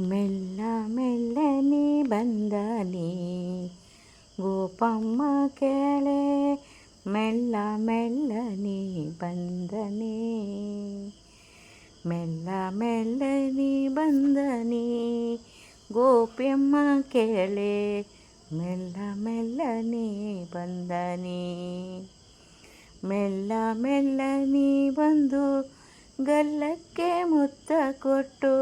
ಮೆಲ್ಲ ಮೆಲ್ಲನೆ ಬಂದನೆ ಗೋಪಮ್ಮ ಕೇಳೆ, ಮೆಲ್ಲ ಮೆಲ್ಲನೆ ಬಂದನೆ ಮೆಲ್ಲ ಮೆಲ್ಲನೆ ಬಂದನೆ ಗೋಪಿಯಮ್ಮ ಕೇಳೆ, ಮೆಲ್ಲ ಮೆಲ್ಲನೆ ಬಂದನೆ ಮೆಲ್ಲ ಮೆಲ್ಲನೆ ಬಂದು ಗಲ್ಲಕ್ಕೆ ಮುತ್ತ ಕೊಟ್ಟು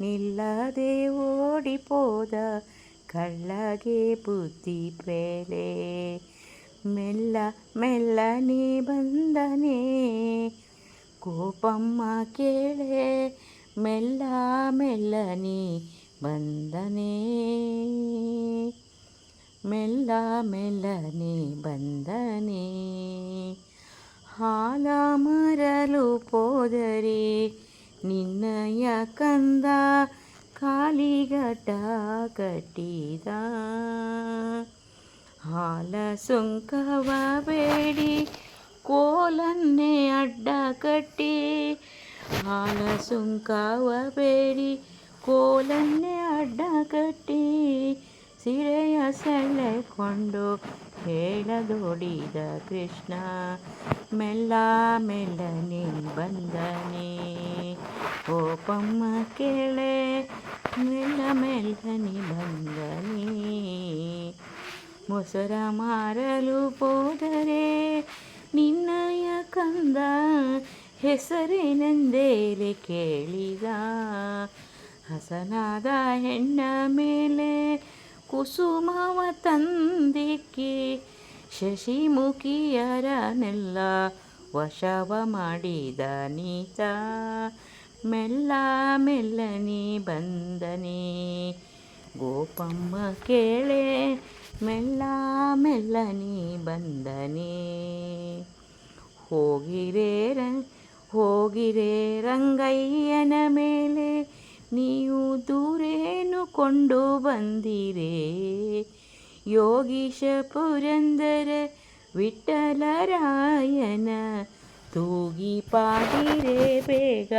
ನಿಲ್ಲದೆ ಓಡಿಪೋದ ಕಳ್ಳಗೆ ಬುದ್ಧಿ ಬೇಳೆ ಮೆಲ್ಲ ಮೆಲ್ಲನೆ ಬಂದನೆ, ಕೋಪಮ್ಮ ಕೇಳೆ, ಮೆಲ್ಲ ಮೆಲ್ಲನೆ ಬಂದನೆ. ಮೆಲ್ಲ ಮೆಲ್ಲನೆ ಬಂದನೆ, ಹಾಲ ಮರಲು ಪೋದರೆ ನಿನ್ನಯ ಕಂದ ಕಾಲಿಗಟ ಕಟ್ಟಿದ. ಹಾಲ ಸುಂಕವ ಬೇಡಿ, ಕೋಲನ್ನೇ ಅಡ್ಡ ಕಟ್ಟಿ. ಹಾಲ ಸುಂಕವ ಬೇಡಿ, ಕೋಲನ್ನೇ ಅಡ್ಡ ಕಟ್ಟಿ. ಸಿರೆಯ ಸೆಳೆಕೊಂಡು ಹೇಳದೋಡಿದ ಕೃಷ್ಣ, ಮೆಲ್ಲ ಮೆಲ್ಲನೆ ಬಂದನೆ. ಕೋಪಮ್ಮ ಕೇಳೆ ಮೆಲ್ಲ ಮೆಲ್ಲನೆ ಬಂದನೆ. ಮೊಸರ ಮಾರಲು ಹೋದರೆ ನಿನ್ನಯ ಕಂದ ಹೆಸರಿನೆಂದೇಲೆ ಕೇಳಿದ. ಹಸನಾದ ಹೆಣ್ಣ ಮೇಲೆ ಕುಸುಮವ ತಂದಿಕ್ಕಿ ಶಶಿಮುಖಿಯರನೆಲ್ಲ ವಶವ ಮಾಡಿದ ನೀತ. ಮೆಲ್ಲ ಮೆಲ್ಲನೆ ಬಂದನೆ. ಗೋಪಮ್ಮ ಕೇಳೆ, ಮೆಲ್ಲ ಮೆಲ್ಲನೆ ಬಂದನೆ. ಹೋಗಿರೇ ರ, ಹೋಗಿರೇ ರಂಗಯ್ಯನ ಮೇಲೆ, ನೀವು ದೂರೇನು ಕೊಂಡು ಬಂದಿರೇ? ಯೋಗೀಶ ಪುರಂದರ ವಿಠಲರಾಯನ ತೂಗಿ ಪಾಡಿರೇ ಬೇಗ.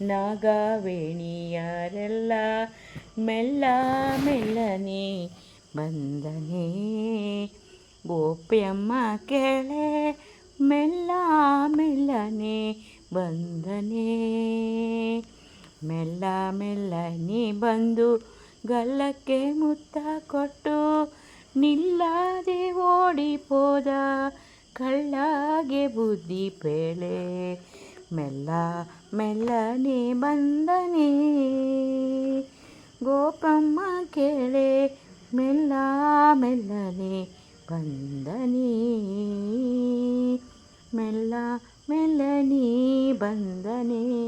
ನಾಗವೇಣಿಯರೆಲ್ಲ ಮೆಲ್ಲ ಮೆಲ್ಲನೆ ಬಂದನೆ. ಗೋಪ್ಯಮ್ಮ ಕೆಳೆ ಮೆಲ್ಲ ಮೆಲ್ಲನೆ ಬಂದನೆ. ಮೆಲ್ಲ ಮೆಲ್ಲನೆ ಬಂದು ಗಲ್ಲಕ್ಕೆ ಮುತ್ತ ಕೊಟ್ಟು ನಿಲ್ಲದೆ ಓಡಿಪೋದ ಕಳ್ಳಗೆ ಬುದ್ಧಿ ಬೇಳೆ ಮೆಲ್ಲ ಮೆಲ್ಲನೆ ಬಂದನೆ. ಗೋಪಮ್ಮ ಕೇಳೆ ಮೆಲ್ಲ ಮೆಲ್ಲನೆ ಬಂದನೆ. ಮೆಲ್ಲ ಮೆಲ್ಲನೆ ಬಂದನೆ.